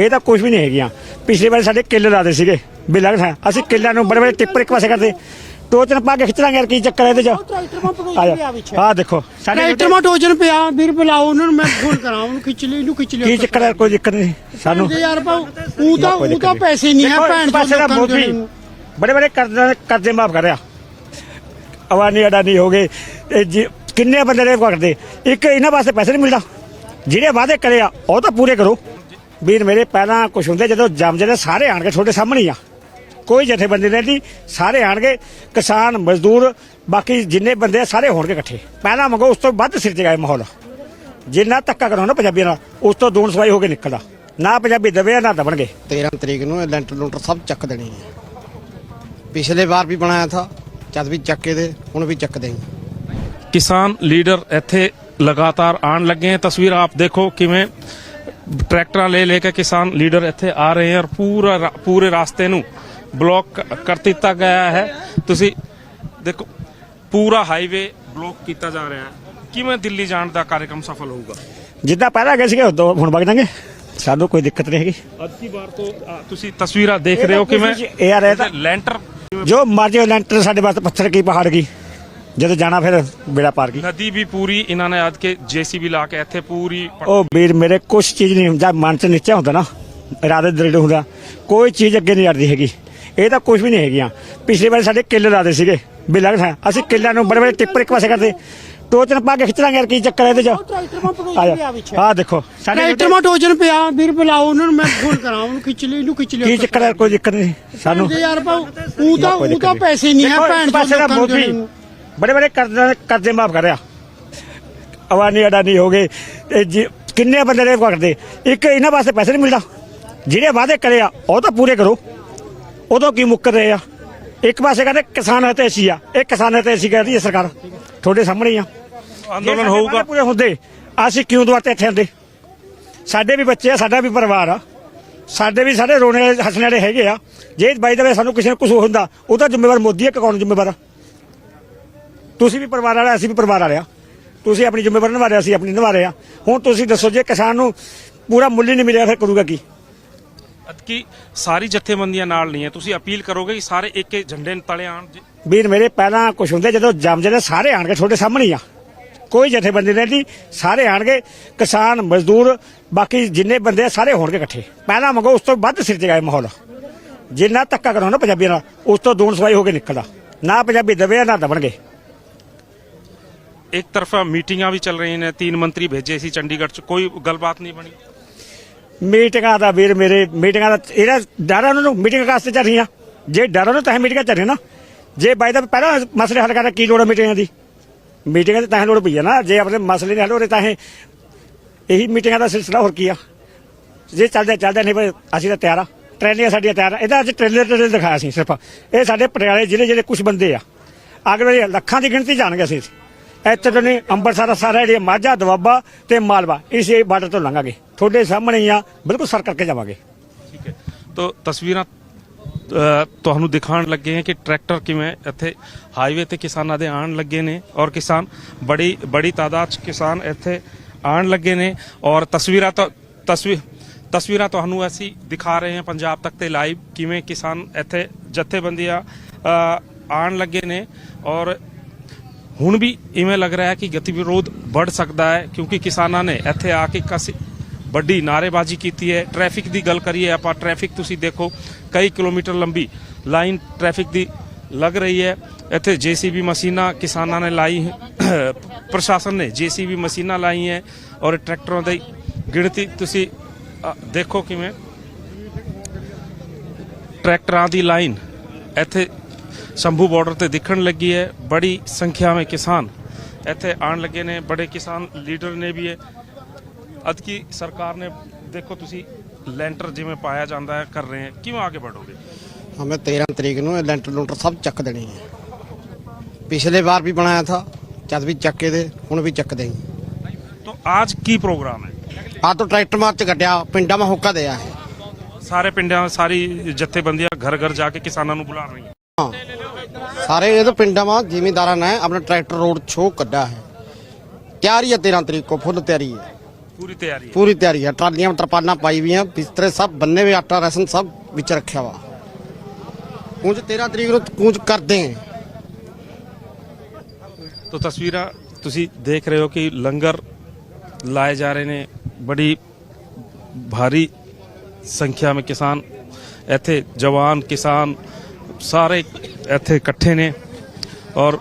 ਇਹ ਤਾਂ ਕੁਝ ਵੀ ਨਹੀਂ ਹੈਗੀਆਂ। ਪਿਛਲੇ ਵਾਰ ਸਾਡੇ ਕਿੱਲੇ ਲਾਦੇ ਸੀਗੇ। ਬਿੱਲਾਂ ਥਾਂ ਅਸੀਂ ਕਿੱਲਿਆਂ ਨੂੰ ਬੜੇ ਬੜੇ ਟਿੱਪਰ ਇੱਕ ਪਾਸੇ ਕਰਦੇ। ਟੋਚਨ ਪਾ ਕੇ ਖਿੱਚ ਲਾਂਗੇ ਯਾਰ ਕੀ ਚੱਕਰ ਇਹਦੇ ਚ? ਆ ਦੇਖੋ ਸਾਡੇ ਟਰੈਕਟਰ ਮਾ ਟੋਜਨ ਪਿਆ ਵੀਰ ਬੁਲਾਓ ਉਹਨਾਂ ਨੂੰ ਮੈਂ ਫੋਨ ਕਰਾਂ ਉਹਨੂੰ ਖਿੱਚ ਲਈ ਇਹਨੂੰ ਖਿੱਚ ਲਿਓ। ਕੀ ਚੱਕਰ ਹੈ? ਕੋਈ ਦਿੱਕਤ ਨਹੀਂ। ਸਾਨੂੰ ਯਾਰ ਪਾਉ ਉਹ ਤਾਂ ਉਹ ਤਾਂ ਪੈਸੇ ਨਹੀਂ ਹੈ ਭੈਣ ਇੱਕ ਪਾਸੇ ਦਾ ਮੋਦੀ ਬੜੇ ਬੜੇ ਕਰਜ਼ੇ ਕਰਜ਼ੇ ਮਾਫ ਕਰਿਆ ਅਵਾਨੀ ਅਡਾਨੀ ਹੋ ਗਏ। ਕਿੰਨੇ ਬੰਦੇ ਨੇ ਕਰਦੇ? ਇੱਕ ਇਹਨਾਂ ਵਾਸਤੇ ਪੈਸੇ ਨਹੀਂ ਮਿਲਦਾ। ਜਿਹੜੇ ਵਾਅਦੇ ਕਰੇ ਆ ਉਹ ਤਾਂ ਪੂਰੇ ਕਰੋ। ਵੀਰ ਮੇਰੇ ਪਹਿਲਾਂ ਕੁਝ ਹੁੰਦੇ ਜਦੋਂ ਜੰਮਦੇ ਨੇ ਸਾਰੇ ਆਣ ਕੇ ਤੁਹਾਡੇ ਸਾਹਮਣੇ ਆ। ਕੋਈ ਜਥੇਬੰਦੀ ਨਹੀਂ ਦੀ ਸਾਰੇ ਆਣਗੇ ਕਿਸਾਨ ਮਜ਼ਦੂਰ ਬਾਕੀ ਜਿੰਨੇ ਬੰਦੇ ਆ ਸਾਰੇ ਹੋਣਗੇ ਇਕੱਠੇ। ਪਹਿਲਾਂ ਮੰਗੋ ਉਸ ਤੋਂ ਵੱਧ ਸਿਰ ਜਗਾਏ ਮਾਹੌਲ। ਜਿੰਨਾ ਧੱਕਾ ਕਰੋ ਨਾ ਪੰਜਾਬੀਆਂ ਨਾਲ ਉਸ ਤੋਂ ਦੂਣ ਸਵਾਈ ਹੋ ਕੇ ਨਿਕਲਦਾ। ਨਾ ਪੰਜਾਬੀ ਦਵੇ ਨਾ ਦਬਣਗੇ। 13 ਤਰੀਕ ਨੂੰ ਇਹ ਲੈਂਟਰ ਲੂੰਟਰ ਸਭ ਚੱਕ ਦੇਣੀ ਹੈ ਪਿਛਲੇ ਵਾਰ ਵੀ ਬਣਾਇਆ ਥਾ ਜਦ ਵੀ ਚੱਕੇ ਦੇ ਹੁਣ ਵੀ ਚੱਕ ਦੇਂਗੇ ਕਿਸਾਨ ਲੀਡਰ ਇੱਥੇ ਲਗਾਤਾਰ ਆਉਣ ਲੱਗੇ ਤਸਵੀਰ ਆਪ ਦੇਖੋ ਕਿਵੇਂ ਟਰੈਕਟਰਾਂ ਲੈ ਲੈ ਕੇ ਕਿਸਾਨ ਲੀਡਰ ਇੱਥੇ ਆ ਰਹੇ ਹਨ ਪੂਰਾ ਪੂਰੇ ਰਾਸਤੇ ਨੂੰ ਬਲੌਕ ਕਰ ਦਿੱਤਾ ਗਿਆ ਹੈ। ਤੁਸੀਂ ਦੇਖੋ ਪੂਰਾ ਹਾਈਵੇ ਬਲੌਕ ਕੀਤਾ ਜਾ ਰਿਹਾ ਹੈ। ਕਿਵੇਂ ਦਿੱਲੀ ਜਾਣ ਦਾ ਕਾਰਜਕ੍ਰਮ ਸਫਲ ਹੋਊਗਾ? ਜਿੱਦਾਂ ਪਹਿਲਾਂ ਗਏ ਸੀਗੇ ਉਦੋਂ ਹੁਣ ਵਗ ਜਾਾਂਗੇ ਸਾਨੂੰ ਕੋਈ ਦਿੱਕਤ ਨਹੀਂ ਹੈਗੀ। ਅੱਜ ਦੀ ਵਾਰ ਤੋਂ ਆ, ਤੁਸੀਂ ਤਸਵੀਰਾਂ ਦੇਖ ਰਹੇ ਹੋ ਕਿਵੇਂ? ਇਹ ਯਾਰ ਇਹ ਤਾਂ ਲੈਂਟਰ ਜੋ ਮਰਜ਼ੀ ਲੈਂਟਰ ਸਾਡੇ ਵਾਸਤੇ ਪੱਥਰ ਕੀ ਪਹਾੜ ਕੀ। ਜਦੋਂ ਜਾਣਾ ਫਿਰ ਬੇੜਾ ਪਾਰ ਕੀ ਨਦੀ ਵੀ ਪੂਰੀ ਇਹਨਾਂ ਨੇ ਅੱਜ ਕੇ ਜੀਸੀਬੀ ਲਾ ਕੇ ਇੱਥੇ ਪੂਰੀ ਉਹ ਵੀਰ ਮੇਰੇ ਕੁਛ ਚੀਜ਼ ਨਹੀਂ ਹੁੰਦਾ ਮਨ ਚ ਨੀਚੇ ਹੁੰਦਾ ਨਾ। ਇਰਾਦੇ ਦ੍ਰਿੜ ਹੁੰਦਾ। ਕੋਈ ਚੀਜ਼ ਅੱਗੇ ਨਹੀਂ ਅੜਦੀ ਹੈਗੀ। ਇਹ ਤਾਂ ਕੁਝ ਵੀ ਨਹੀਂ ਹੈਗੀਆਂ। ਪਿਛਲੇ ਵਾਰ ਸਾਡੇ ਕਿੱਲੇ ਲਾਦੇ ਸੀਗੇ। ਬਿੱਲਾਂ ਥਾਂ। ਅਸੀਂ ਕਿੱਲਿਆਂ ਨੂੰ ਬੜੇ ਬੜੇ ਟਿੱਪਰ ਇੱਕ ਪਾਸੇ ਕਰਦੇ। ਟੋਚਨ ਪਾ ਕੇ ਖਿੱਚ ਲਾਂਗੇ ਯਾਰ ਕੀ ਚੱਕਰ ਹੈ ਇਹਦੇ ਚ? ਆ ਦੇਖੋ ਸਾਡੇ ਟਰੈਕਟਰ ਮਾ ਟੋਜਨ ਪਿਆ। ਵੀਰ ਬੁਲਾਓ ਉਹਨਾਂ ਨੂੰ ਮੈਂ ਫੋਨ ਕਰਾਂ। ਉਹਨੂੰ ਖਿੱਚ ਲਈ ਇਹਨੂੰ ਖਿੱਚ ਲਿਓ ਕੀ ਚੱਕਰ ਹੈ? ਕੋਈ ਦਿੱਕਤ ਨਹੀਂ। ਸਾਨੂੰ ਯਾਰ ਪਾਉ ਉਹ ਤਾਂ ਉਹ ਤਾਂ ਪੈਸੇ ਨਹੀਂ ਹੈ ਭੈਣ ਇੱਕ ਪਾਸੇ ਦਾ ਮੋਦੀ ਬੜੇ ਬੜੇ ਕਰਜ਼ੇ ਕਰਜ਼ੇ ਮਾਫ ਕਰਿਆ ਅਵਾਨੀ ਅਡਾਨੀ ਹੋ ਗਏ ਇਹ ਜੀ- ਕਿੰਨੇ ਬੰਦੇ ਨੇ ਕਰਦੇ ਇੱਕ ਇਹਨਾਂ ਵਾਸਤੇ ਪੈਸੇ ਨਹੀਂ ਮਿਲਦਾ। ਜਿਹੜੇ ਵਾਅਦੇ ਕਰੇ ਆ ਉਹ ਤਾਂ ਪੂਰੇ ਕਰੋ। ਉਦੋਂ ਕੀ ਮੁੱਕਰ ਰਹੇ ਆ? ਇੱਕ ਪਾਸੇ ਕਹਿੰਦੇ ਕਿਸਾਨ ਹੈ ਤੇ ਅਸੀਂ ਆ ਇਹ ਕਿਸਾਨ ਹੈ ਤੇ ਅਸੀਂ ਕਹਿੰਦੀ ਹੈ ਸਰਕਾਰ। ਤੁਹਾਡੇ ਸਾਹਮਣੇ ਹੀ ਆ। ਅੰਦੋਲਨ ਸਾਡੇ ਹੋਊਗਾ। ਪੂਰੇ ਹੁੰਦੇ ਅਸੀਂ ਕਿਉਂ ਦੁਆਤੇ ਇੱਥੇ ਆਂਦੇ ਸਾਡੇ ਵੀ ਬੱਚੇ ਆ ਸਾਡਾ ਵੀ ਪਰਿਵਾਰ ਆ। ਸਾਡੇ ਵੀ ਸਾਰੇ ਰੋਣੇ ਹੱਸਣੇ ਵਾਲੇ ਹੈਗੇ ਆ। ਜੇ ਬਾਈ ਦੇ ਸਾਨੂੰ ਕਿਸੇ ਨੂੰ ਕੁਝ ਹੁੰਦਾ ਉਹਦਾ ਜ਼ਿੰਮੇਵਾਰ ਮੋਦੀ ਹੈ ਕਿ ਕੌਣ ਜ਼ਿੰਮੇਵਾਰ ਆ? ਤੁਸੀਂ ਵੀ ਪਰਿਵਾਰ ਵਾਲਾ ਅਸੀਂ ਵੀ ਪਰਿਵਾਰ ਵਾਲਿਆ ਤੁਸੀਂ ਆਪਣੀ ਜ਼ਿੰਮੇਵਾਰੀ ਨਿਭਾ ਰਹੇ ਅਸੀਂ ਆਪਣੀ ਨਿਭਾ ਰਹੇ ਆ। ਹੁਣ ਤੁਸੀਂ ਦੱਸੋ ਜੇ ਕਿਸਾਨ ਨੂੰ ਪੂਰਾ ਮੁੱਲ ਹੀ ਨਹੀਂ ਮਿਲਿਆ ਫਿਰ ਕਰੂਗਾ ਕੀ? ਕਿ ਸਾਰੀ ਜਥੇਬੰਦੀਆਂ ਨਾਲ ਨਹੀਂ ਹੈ। ਤੁਸੀਂ ਅਪੀਲ ਕਰੋਗੇ ਕਿ ਸਾਰੇ ਇੱਕ ਇੱਕ ਝੰਡੇ ਤਲੇ ਆਣ ਵੀਰ ਮੇਰੇ ਪਹਿਲਾਂ ਕੁਝ ਹੁੰਦੇ ਜਦੋਂ ਜੰਮਦੇ ਨੇ ਸਾਰੇ ਆਣਗੇ ਤੁਹਾਡੇ ਸਾਹਮਣੇ ਆ। ਕੋਈ ਜਥੇਬੰਦੀ ਨਹੀਂ ਦੀ ਸਾਰੇ ਆਣਗੇ ਕਿਸਾਨ ਮਜ਼ਦੂਰ ਬਾਕੀ ਜਿੰਨੇ ਬੰਦੇ ਆ ਸਾਰੇ ਹੋਣਗੇ ਇਕੱਠੇ। ਪਹਿਲਾਂ ਮੰਗੋ ਉਸ ਤੋਂ ਵੱਧ ਸਿਰ ਜਗਾਏ ਮਾਹੌਲ। ਜਿੰਨਾ ਧੱਕਾ ਕਰੋ ਨਾ ਪੰਜਾਬੀਆਂ ਨਾਲ ਉਸ ਤੋਂ ਦੂਣ ਸਵਾਈ ਹੋ ਕੇ ਨਿਕਲਦਾ। ਨਾ ਪੰਜਾਬੀ ਦਵੇ ਨਾ ਦਬਣਗੇ ਇੱਕ ਤਰਫਾ ਮੀਟਿੰਗਾਂ ਵੀ ਚੱਲ ਰਹੀਆਂ ਨੇ, ਤਿੰਨ ਮੰਤਰੀ ਭੇਜੇ ਸੀ ਚੰਡੀਗੜ੍ਹ ਚ। ਕੋਈ ਗੱਲਬਾਤ ਨਹੀਂ ਬਣੀ। ਮੀਟਿੰਗਾਂ ਦਾ ਵੀਰ ਮੇਰੇ, ਮੀਟਿੰਗਾਂ ਦਾ ਇਹਦਾ ਡਰ ਉਹਨਾਂ ਨੂੰ ਮੀਟਿੰਗ ਕਾਸਤੇ ਚੱਲ ਰਹੀਆਂ। ਜੇ ਡਰ ਉਹਨਾਂ ਤਾਂ ਮੀਟਿੰਗਾਂ ਚੱਲ ਰਹੀਆਂ ਨਾ। ਜੇ ਬਾਈ ਦਾ ਪਹਿਲਾਂ ਮਸਲੇ ਹੱਲ ਕਰਨ ਕੀ ਲੋੜ ਹੈ ਮੀਟਿੰਗਾਂ ਦੀ? ਮੀਟਿੰਗਾਂ ਦੀ ਤਾਂ ਲੋੜ ਪਈ ਆ ਨਾ। ਜੇ ਆਪਣੇ ਮਸਲੇ ਨਹੀਂ ਹੱਲ ਹੋ ਰਹੇ ਤਾਂ ਇਹੀ ਮੀਟਿੰਗਾਂ ਦਾ ਸਿਲਸਿਲਾ ਹੋਰ ਕੀ ਆ? ਜੇ ਚੱਲਦੇ ਚੱਲਦੇ ਨਹੀਂ ਬਈ ਅਸੀਂ ਤਾਂ ਤਿਆਰ ਆ। ਟ੍ਰੇਨੀਆਂ ਸਾਡੀਆਂ ਤਿਆਰ ਆ। ਇਹਦਾ ਅੱਜ ਟ੍ਰੇਲਰ ਤੇ ਦਿਖਾਇਆ ਸੀ ਸਿਰਫ। ਇਹ ਸਾਡੇ ਪਟਿਆਲੇ ਜ਼ਿਲ੍ਹੇ ਜਿਹੜੇ ਕੁਝ ਬੰਦੇ ਆ। ਅਗਲੇ ਲੱਖਾਂ ਦੀ ਗਿਣਤੀ ਜਾਣਗੇ ਅਸੀਂ। ਇੱਥੇ ਤੋਂ ਨਹੀਂ ਅੰਮ੍ਰਿਤਸਰ ਸਾਰਾ ਜਿਹੜੇ ਮਾਝਾ ਦੁਆਬਾ ਤੇ ਮਾਲਵਾ ਇਸ ਬਾਰਡਰ ਤੋਂ ਲੰਘਾਂਗੇ। ਤੁਹਾਡੇ ਸਾਹਮਣੇ ਹੀ ਆ ਬਿਲਕੁਲ ਸਰ ਕਰਕੇ ਜਾਵਾਂਗੇ। ਠੀਕ ਹੈ। ਤੋ ਤਸਵੀਰਾਂ ਤੁਹਾਨੂੰ ਦਿਖਾਉਣ ਲੱਗੇ ਹਾਂ ਕਿ ਟਰੈਕਟਰ ਕਿਵੇਂ ਇੱਥੇ ਹਾਈਵੇ ਤੇ ਕਿਸਾਨਾਂ ਦੇ ਆਉਣ ਲੱਗੇ ਨੇ ਔਰ ਕਿਸਾਨ ਬੜੀ ਬੜੀ ਤਾਦਾਦ ਚ ਕਿਸਾਨ ਇੱਥੇ ਆਉਣ ਲੱਗੇ ਨੇ ਔਰ ਤਸਵੀਰਾਂ ਤਾਂ ਤਸਵੀਰ ਤਸਵੀਰਾਂ ਤੁਹਾਨੂੰ ਅਸੀਂ ਦਿਖਾ ਰਹੇ ਹਾਂ ਪੰਜਾਬ ਤੱਕ ਤੇ ਲਾਈਵ ਕਿਵੇਂ ਕਿਸਾਨ ਇੱਥੇ ਜਥੇਬੰਦੀਆਂ ਅ, ਆਉਣ ਲੱਗੇ ਨੇ ਔਰ ਹੁਣ ਵੀ ਇਵੇਂ ਲੱਗ ਰਿਹਾ ਹੈ ਕਿ ਗਤੀਵਿਰੋਧ ਵੱਧ ਸਕਦਾ ਹੈ, ਕਿਉਂਕਿ ਕਿਸਾਨਾਂ ਨੇ ਇੱਥੇ ਆ ਕੇ ਕਸ ਵੱਡੀ ਨਾਰੇਬਾਜ਼ੀ ਕੀਤੀ ਹੈ। ਟ੍ਰੈਫਿਕ ਦੀ ਗੱਲ ਕਰੀਏ, ਆਪਾਂ ਟ੍ਰੈਫਿਕ ਤੁਸੀਂ ਦੇਖੋ, ਕਈ ਕਿਲੋਮੀਟਰ ਲੰਬੀ ਲਾਈਨ ਟ੍ਰੈਫਿਕ ਦੀ ਲੱਗ ਰਹੀ ਹੈ। ਇੱਥੇ ਜੀਸੀਬੀ ਮਸ਼ੀਨਾਂ ਕਿਸਾਨਾਂ ਨੇ ਲਾਈ ਪ੍ਰਸ਼ਾਸਨ ਨੇ ਜੀਸੀਬੀ ਮਸ਼ੀਨਾਂ ਲਾਈ ਹੈ ਔਰ ਟਰੈਕਟਰਾਂ ਦੀ ਗਿਣਤੀ ਤੁਸੀਂ ਦੇਖੋ ਕਿਵੇਂ। ਟਰੈਕਟਰਾਂ ਦੀ ਲਾਈਨ ਇੱਥੇ ਸ਼ੰਭੂ ਬਾਰਡਰ ਤੇ ਦਿਖਣ ਲੱਗੀ ਹੈ ਬੜੀ ਸੰਖਿਆ ਵਿੱਚ ਕਿਸਾਨ ਇੱਥੇ ਆਉਣ ਲੱਗੇ ਨੇ ਬੜੇ ਕਿਸਾਨ ਲੀਡਰ ਨੇ ਵੀ ਹੈ ਅੱਜ ਕੀ ਸਰਕਾਰ ਨੇ ਦੇਖੋ ਤੁਸੀਂ ਲੈਂਟਰ ਜਿਵੇਂ ਪਾਇਆ ਜਾਂਦਾ ਹੈ ਕਰ ਰਹੇ ਹੈ ਕਿਵੇਂ ਆਗੇ ਵਧੋਗੇ ਹਮੇ 13 ਤਰੀਕ ਨੂੰ ਇਹ ਲੈਂਟਰ ਲੂੰਟਰ ਸਭ ਚੱਕ ਦੇਣੀ ਹੈ ਪਿਛਲੇ ਵਾਰ ਵੀ ਬਣਾਇਆ ਥਾ ਜਦ ਵੀ ਚੱਕੇ ਦੇ ਹੁਣ ਵੀ ਚੱਕ ਦੇਂਗੇ तो आज ਕੀ ਪ੍ਰੋਗਰਾਮ ਹੈ ਆ ਤੋਂ ਟਰੈਕਟਰ ਮਾਰਚ ਕੱਢਿਆ ਪਿੰਡਾਂ ਮਾ ਹੋਕਾ ਦਿਆ ਹੈ ਸਾਰੇ ਪਿੰਡਾਂ ਸਾਰੀ ਜਥੇਬੰਦੀਆਂ ਘਰ ਘਰ ਜਾ ਕੇ ਕਿਸਾਨਾਂ ਨੂੰ ਬੁਲਾ ਰਹੀਆਂ ਹਾਂ ਸਾਰੇ ਇਹ ਤਾਂ ਪਿੰਡਾਂ ਮਾ ਜ਼ਿਮੀਂਦਾਰਾਂ ਨੇ ਆਪਣਾ ਟਰੈਕਟਰ ਰੋਡ ਸ਼ੋਅ ਕੱਢਾ ਹੈ। ਤਿਆਰੀ ਹੈ 13 ਤਰੀਕ ਕੋ ਫੁੱਲ ਤਿਆਰੀ ਹੈ। ਪੂਰੀ ਤਿਆਰੀ ਹੈ। ਪੂਰੀ ਤਿਆਰੀ ਹੈ। ਟਰਾਲੀਆਂ ਤਰਪਾਲਾਂ ਪਾਈ ਵੀਆਂ ਬਿਸਤਰੇ ਸਭ ਬੰਨੇ ਹੋਏ ਆਟਾ ਰਸਨ ਸਭ ਵਿੱਚ ਰੱਖਿਆ ਵਾ। ਕੂੰਜ 13 ਤਰੀਕ ਨੂੰ ਕੂੰਜ ਕਰਦੇ ਆਂ ਤੋ ਤਸਵੀਰਾਂ ਤੁਸੀਂ ਦੇਖ ਰਹੇ ਹੋ ਕਿ ਲੰਗਰ ਲਾਏ ਜਾ ਰਹੇ ਨੇ। ਬੜੀ ਭਾਰੀ ਸੰਖਿਆ ਵਿੱਚ ਕਿਸਾਨ ਇੱਥੇ ਜਵਾਨ ਕਿਸਾਨ ਸਾਰੇ ਇੱਥੇ ਇਕੱਠੇ ਨੇ ਔਰ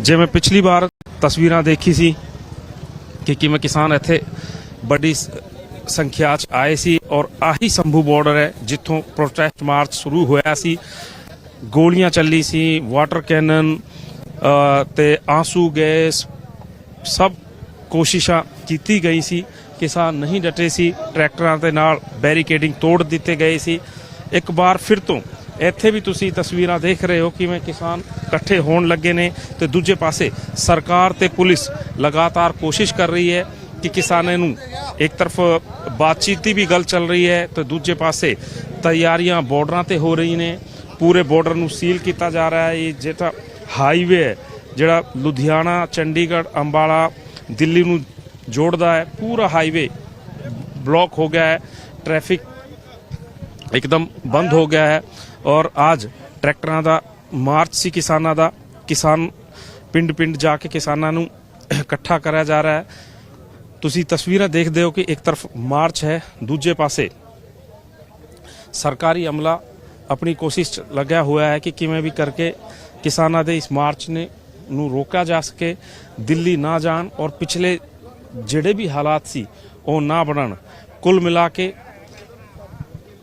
ਜਿਵੇਂ ਪਿਛਲੀ ਵਾਰ ਤਸਵੀਰਾਂ ਦੇਖੀ ਸੀ ਕਿ ਕਿਵੇਂ ਕਿਸਾਨ ਇੱਥੇ ਵੱਡੀ ਸੰਖਿਆ 'ਚ ਆਏ ਸੀ ਔਰ ਆਹੀ ਸੰਭੂ ਬਾਰਡਰ ਹੈ ਜਿੱਥੋਂ ਪ੍ਰੋਟੈਸਟ ਮਾਰਚ ਸ਼ੁਰੂ ਹੋਇਆ ਸੀ। ਗੋਲੀਆਂ ਚੱਲੀ ਸੀ ਵਾਟਰ ਕੈਨਨ ਅ, ਤੇ ਆਂਸੂ ਗੈਸ ਸਭ ਕੋਸ਼ਿਸ਼ਾਂ ਕੀਤੀ ਗਈ ਸੀ। ਕਿਸਾਨ ਨਹੀਂ ਡਟੇ ਸੀ ਟਰੈਕਟਰਾਂ ਦੇ ਨਾਲ ਬੈਰੀਕੇਡਿੰਗ ਤੋੜ ਦਿੱਤੇ ਗਏ ਸੀ। ਇੱਕ ਵਾਰ ਫਿਰ ਤੋਂ ਇੱਥੇ ਵੀ ਤੁਸੀਂ ਤਸਵੀਰਾਂ ਦੇਖ ਰਹੇ ਹੋ ਕਿਵੇਂ ਕਿਸਾਨ ਇਕੱਠੇ ਹੋਣ ਲੱਗੇ ਨੇ ਤੇ ਦੂਜੇ ਪਾਸੇ ਸਰਕਾਰ ਤੇ ਪੁਲਿਸ ਲਗਾਤਾਰ ਕੋਸ਼ਿਸ਼ ਕਰ ਰਹੀ ਹੈ ਕਿ ਕਿਸਾਨਾਂ ਨੂੰ ਇੱਕ ਤਰਫ ਬਾਤਚੀਤ ਦੀ ਵੀ ਗੱਲ ਚੱਲ ਰਹੀ ਹੈ ਤੇ ਦੂਜੇ ਪਾਸੇ ਤਿਆਰੀਆਂ ਬਾਰਡਰਾਂ ਤੇ ਹੋ ਰਹੀ ਨੇ। ਪੂਰੇ ਬਾਰਡਰ ਨੂੰ ਸੀਲ ਕੀਤਾ ਜਾ ਰਿਹਾ ਹੈ। ਇਹ ਜਿਹੜਾ ਹਾਈਵੇ ਹੈ, ਜਿਹੜਾ ਲੁਧਿਆਣਾ, ਚੰਡੀਗੜ੍ਹ, ਅੰਬਾਲਾ, ਦਿੱਲੀ ਨੂੰ ਜੋੜਦਾ ਹੈ। ਪੂਰਾ ਹਾਈਵੇ ਬਲੌਕ ਹੋ ਗਿਆ ਹੈ। ਟ੍ਰੈਫਿਕ ਇੱਕਦਮ ਬੰਦ ਹੋ ਗਿਆ ਹੈ। ਔਰ ਅੱਜ ਟਰੈਕਟਰਾਂ ਦਾ ਮਾਰਚ ਸੀ ਕਿਸਾਨਾਂ ਦਾ। ਕਿਸਾਨ ਪਿੰਡ ਪਿੰਡ ਜਾ ਕੇ ਕਿਸਾਨਾਂ ਨੂੰ ਇਕੱਠਾ ਕਰਿਆ ਜਾ ਰਿਹਾ ਹੈ। ਤੁਸੀਂ ਤਸਵੀਰਾਂ ਦੇਖਦੇ ਹੋ ਕਿ ਇੱਕ ਤਰਫ ਮਾਰਚ ਹੈ, ਦੂਜੇ ਪਾਸੇ ਸਰਕਾਰੀ ਅਮਲਾ ਆਪਣੀ ਕੋਸ਼ਿਸ਼ 'ਚ ਲੱਗਿਆ ਹੋਇਆ ਹੈ ਕਿ ਕਿਵੇਂ ਵੀ ਕਰਕੇ ਕਿਸਾਨਾਂ ਦੇ ਇਸ ਮਾਰਚ ਨੇ ਨੂੰ ਰੋਕਿਆ ਜਾ ਸਕੇ, ਦਿੱਲੀ ਨਾ ਜਾਣ ਔਰ ਪਿਛਲੇ ਜਿਹੜੇ ਵੀ ਹਾਲਾਤ ਸੀ ਉਹ ਨਾ ਬਣਨ। ਕੁੱਲ ਮਿਲਾ ਕੇ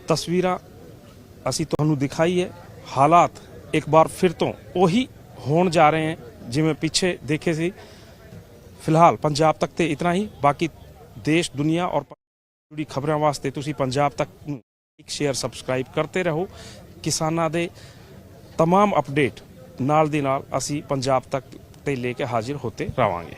ਤਸਵੀਰਾਂ ਅਸੀਂ ਤੁਹਾਨੂੰ ਦਿਖਾਈ ਹੈ ਹਾਲਾਤ ਇੱਕ ਵਾਰ ਫਿਰ ਤੋਂ ਉਹੀ ਹੋਣ ਜਾ ਰਹੇ ਹਨ ਜਿਵੇਂ ਪਿੱਛੇ ਦੇਖੇ ਸੀ ਫਿਲਹਾਲ ਪੰਜਾਬ ਤੱਕ ਤੇ ਇਤਨਾ ਹੀ ਬਾਕੀ ਦੇਸ਼ ਦੁਨੀਆ ਔਰ ਜੁੜੀ ਖਬਰਾਂ ਵਾਸਤੇ ਤੁਸੀਂ ਪੰਜਾਬ ਤੱਕ ਨੂੰ ਇੱਕ ਸ਼ੇਅਰ ਸਬਸਕ੍ਰਾਈਬ ਕਰਦੇ ਰਹੋ ਕਿਸਾਨਾਂ ਦੇ तमाम ਅਪਡੇਟ ਨਾਲ ਦੀ ਨਾਲ ਅਸੀਂ ਪੰਜਾਬ ਤੱਕ ਤੇ ਲੈ ਕੇ ਹਾਜ਼ਰ ਹੋਤੇ ਰਵਾਂਗੇ